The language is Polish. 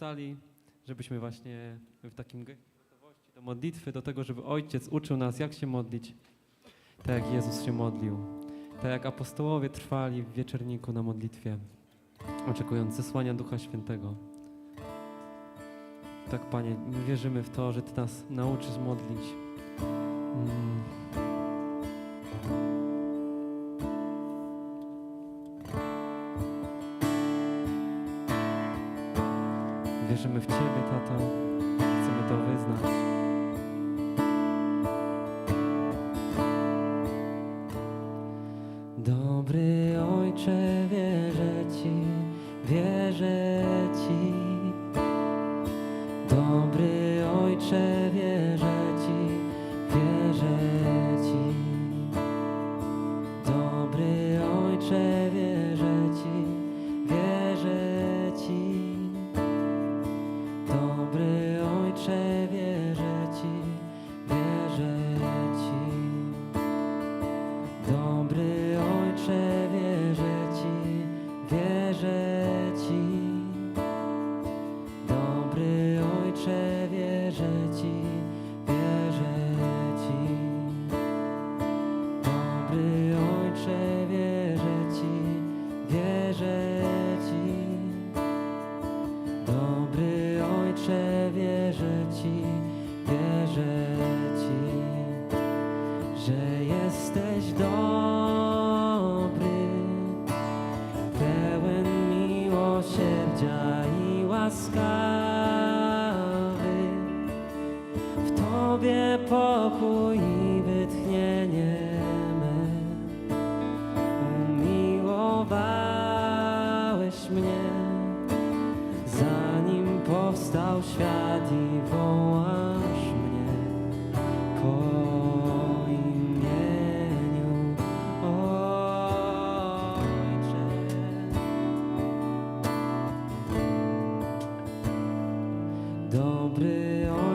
powstali, żebyśmy właśnie w takim gotowości do modlitwy, do tego, żeby Ojciec uczył nas, jak się modlić, tak jak Jezus się modlił, tak jak apostołowie trwali w wieczerniku na modlitwie, oczekując zesłania Ducha Świętego. Tak, Panie, my wierzymy w to, że Ty nas nauczysz modlić. Mm. Wierzymy w Ciebie, Tato. Chcemy to wyznać. Dobry Ojcze, wierzę Ci, wierzę Ci. Dobry Ojcze, wierzę Ci, wierzę Ci. Wierzę Ci, wierzę Ci. Dobry Ojcze, wierzę Ci, wierzę Ci. Dobry Ojcze, wierzę Ci, wierzę Ci, że jesteś dobry, Tobie pokój i wytchnienie me. Umiłowałeś mnie, zanim powstał świat i wołasz mnie po imieniu Ojcze. Dobry Ojcze,